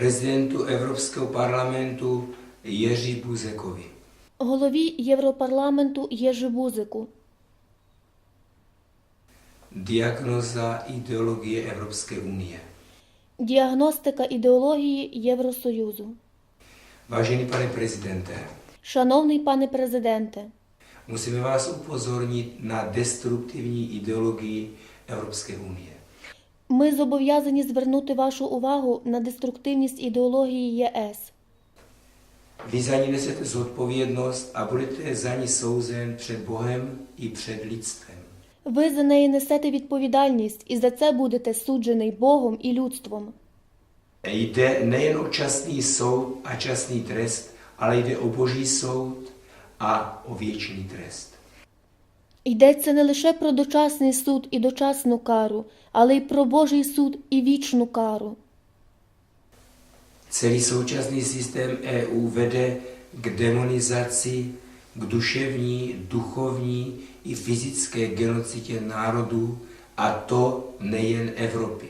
prezidentu Evropského parlamentu Jeří Buzekovi, голові Європарламенту Єжи Бузику, diagnoza ideologie Evropské unie. діагностика ідеології Євросоюзу. Vážený pane prezidente, Шановний пане президенте, musíme vás upozornit na destruktivní ideologii Evropské unie. Ми зобов'язані звернути вашу увагу на деструктивність ідеології ЄС. Vy za ní nesete zodpovědnost a budete za ní souzen před Bohem i před lidstvem. Ви за неї несете відповідальність і за це будете суджений Богом і людством. Jde nejen o časný soud a časný trest, ale jde o boží soud a o věčný trest. Йдеться не лише про дочасний суд і дочасну кару, але й про Божий суд і вічну кару. Celý současný systém EU vede k demonizaci, k duševní, duchovní i fyzické genocidě národů, a to nejen Evropy.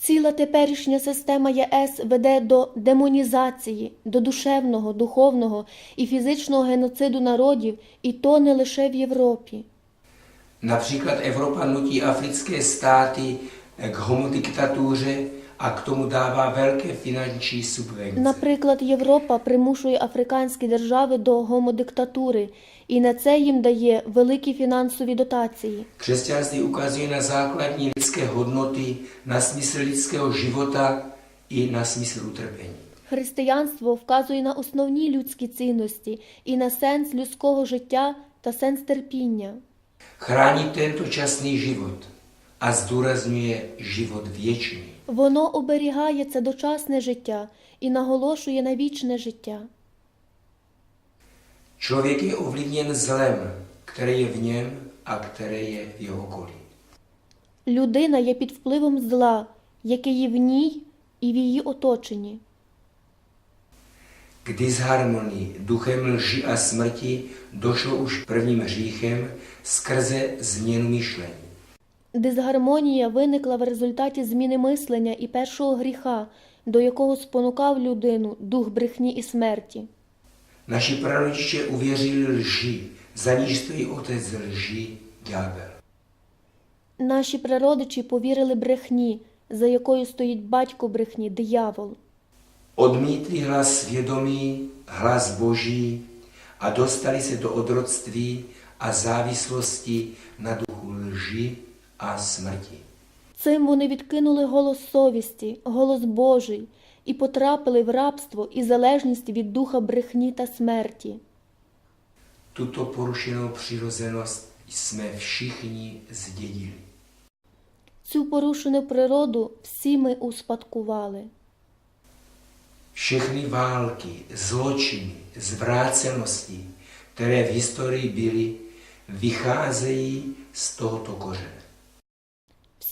Ціла теперішня система ЄС веде до демонізації, до душевного, духовного і фізичного геноциду народів, і то не лише в Європі. Наприклад, Європа нуті africké стати к homodiktatuře a k tomu dává velké finanční subvence. Наприклад, Європа примушує африканські держави до гомодиктатури, і на це їм дає великі фінансові дотації. Křesťanství ukazuje na základní lidské hodnoty, na smysl lidského života i na smysl utrpení. Християнство вказує на основні людські цінності і на сенс людського життя та сенс терпіння. Chrání tento časný život a zdůrazňuje život věčný. Воно оберігає це дочасне життя і наголошує на вічне життя. Zlem, které je v něm a které je v jeho okolí. Людина є під впливом зла, яке є в ній і в її оточенні. K disharmonii duchem lži a smrti došlo už prvním hříchem skrze změnu myšlení. Дисгармонія виникла в результаті зміни мислення і першого гріха, до якого спонукав людину дух брехні і смерті. Naši prarodiče uvěřili lži, za níž stojí otec lži, ďábel. Наші прародичі повірили брехні, за якою стоїть батько брехні, диявол. Odmítli hlas svědomí, hlas boží a dostali se do odrodství a závislosti na duchu lži a smrti. Цим вони відкинули голос совісті, голос Божий і потрапили в рабство і залежність від духа брехні та смерті. Tuto porušenou přirozenost jsme všichni zdědili. Цю порушену природу всі ми успадкували. Všechny války, zločiny, zvrácenosti, které v historii byly, vycházejí z tohoto kořene.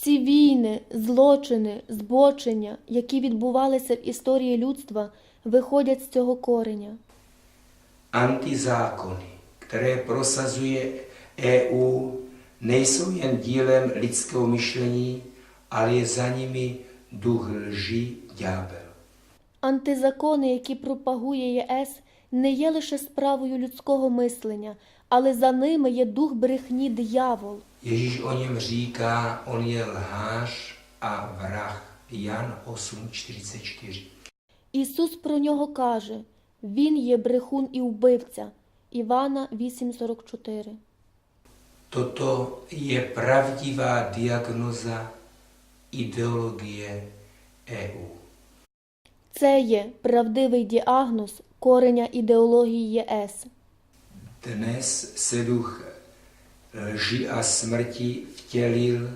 Всі війни, злочини, збочення, які відбувалися в історії людства, виходять з цього кореня. Antizákony, které prosazuje EU, nejsou jen dílem lidského myšlení, ale je za nimi duch lži ďábel. Антизакони, які пропагує ЄС, не є лише справою людського мислення, але за ними є дух брехні диявол. Ježíš o něm říká, on je lhář a vrah. Jan 8.44. Ісус про нього каже: Він є брехун і вбивця. Івана 8:44. Toto je pravdivá diagnoza ideologie EU. Це є правдивий діагноз кореня ідеології ЄС. Dnes se duch lži a smrti vtělil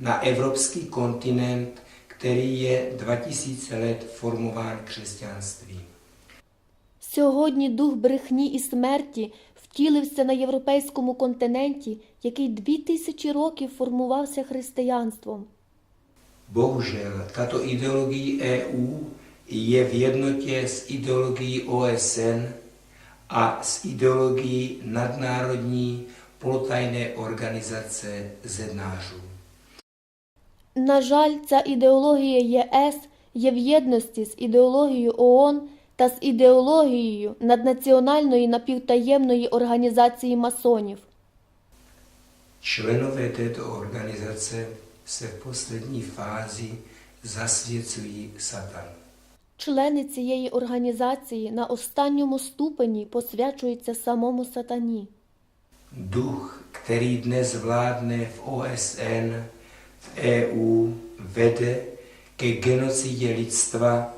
na evropský kontinent, který je 2000 let formován křesťanstvím. Сьогодні дух брехні і смерті втілився на європейському континенті, який дві тисячі років формувався християнством. Bohužel tato ideologie EU je v jednotě s ideologií OSN a s ideologií nadnárodní polotajné organizace zednářů. На жаль, ця ідеологія ЄС є в єдності з ідеологією ООН та з ідеологією наднаціональної напівтаємної організації масонів. Členové této organizace se v poslední fázi zasvěcují satanu. Члени цієї організації на останньому ступені посвячуються самому сатані. Duch, který dnes vládne v OSN, v EU, vede ke genocidě lidstva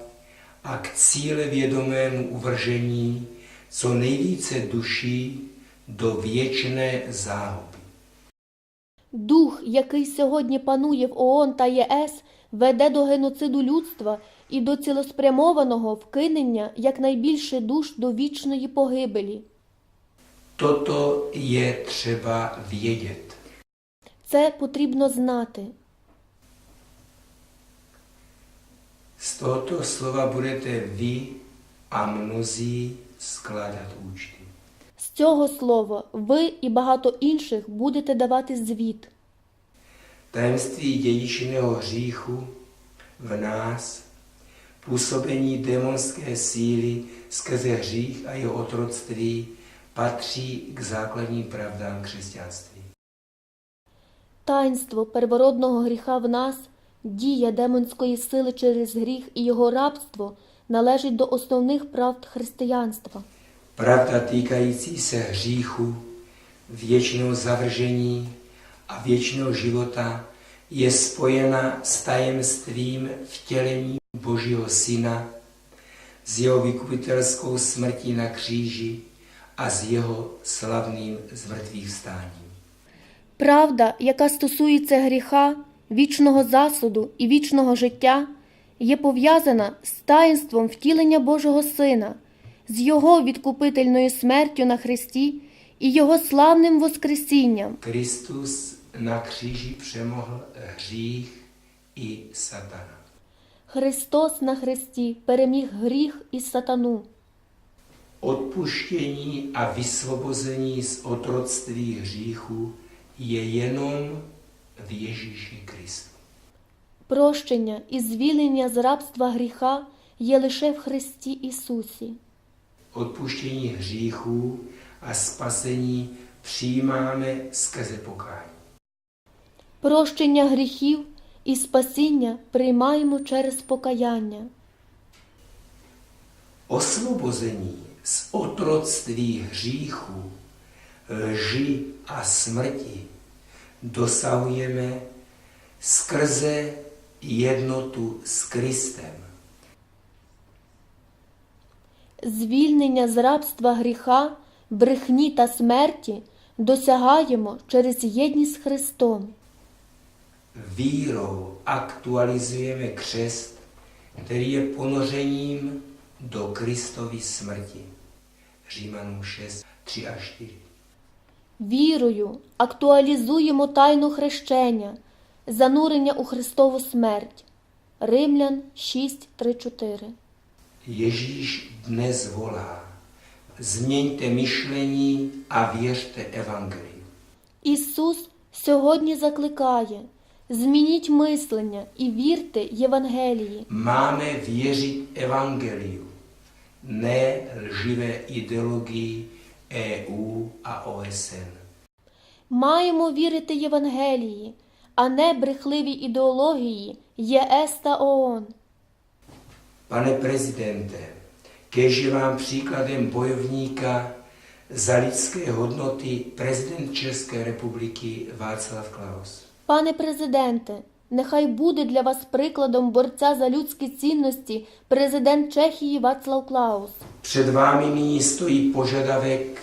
a k cílevědomému uvržení co nejvíce duší do věčné záhuby. Дух, який сьогодні панує в ООН та ЄС, веде до геноциду людства і до цілеспрямованого вкинення якнайбільше душ до вічної погибелі. Toto je třeba vědět. Це потрібно знати. Z tohoto slova budete vy a mnozí skládat účty. З цього слова ви і багато інших будете давати звіт. Tajemství dědičného hříchu v nás, působení démonské síly skrze hřích a jeho otroctví patří k základním pravdám křesťanství. Таїнство первородного гріха в нас, дія демонської сили через гріх і його рабство належить до основних правд християнства. Pravda týkající se hříchu, věčného zavržení a věčného života je spojena s tajemstvím vtělení Božího Syna, s jeho vykupitelskou smrtí na kříži a s jeho slavným zmrtvých vstáním. Правда, яка стосується гріха, вічного засуду і вічного життя, є пов'язана з таїнством втілення Божого Сина, з Його відкупительною смертю на Христі і Його славним Воскресінням. Kristus na kříži přemohl hřích i satana. Христос на Христі переміг гріх і сатану. Odpuštění a vysvobození z otroctví hříchu je jenom v Ježíši Kristu. Прощення і звільнення з рабства гріха є лише в Христі Ісусі. Odpuštění hříchů a spasení přijímáme skrze pokání. Прощення гріхів і спасіння приймаємо через покаяння. Osvobození z otroctví hříchu, lži a smrti dosahujeme skrze jednotu s Kristem. Звільнення з рабства гріха, брехні та смерті досягаємо через єдність з Христом. Vírou aktualizujeme křest, který je ponořením do Kristovy smrti. Římanům 6, 3 a 4. Вірою актуалізуємо тайну хрещення, занурення у Христову смерть. Римлян 6, 3, 4. Ježíš dnes volá. Změňte myšlení a věřte evangeliu. Ісус сьогодні закликає: змініть мислення і вірте Євангелії. Máme věřit evangeliu, ne lživé ideologii EU a OSN. Маємо вірити Євангелії, а не брехливій ідеології ЄС та ООН. Pane prezidente, kež je vám příkladem bojovníka za lidské hodnoty prezident České republiky Václav Klaus. Пане президенте, нехай буде для вас прикладом борця за людські цінності президент Чехії Вацлав Клаус. Před vámi nyní stojí požadavek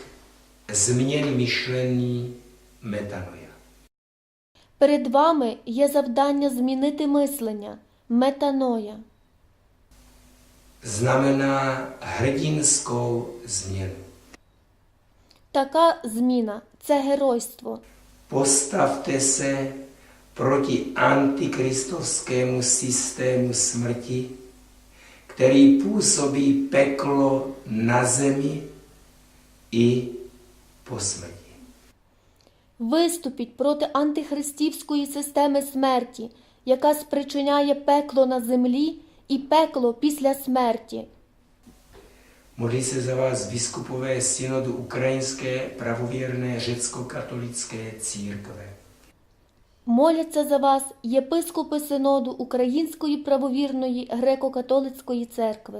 změny myšlení metanoja. Перед вами є завдання змінити мислення метаноя. Znamená hrdinskou změnu. Така зміна це геройство. Postavte se proti antikristovskému systému smrti, který působí peklo na zemi i po smrti. Виступіть проти антихристівської системи смерті, яка спричиняє пекло на землі і пекло після смерті. Modlí se za vás biskupové synodu Ukrajinské pravověrné řecko-katolické církve. Моляться за вас єпископи синоду Української правовірної греко-католицької церкви.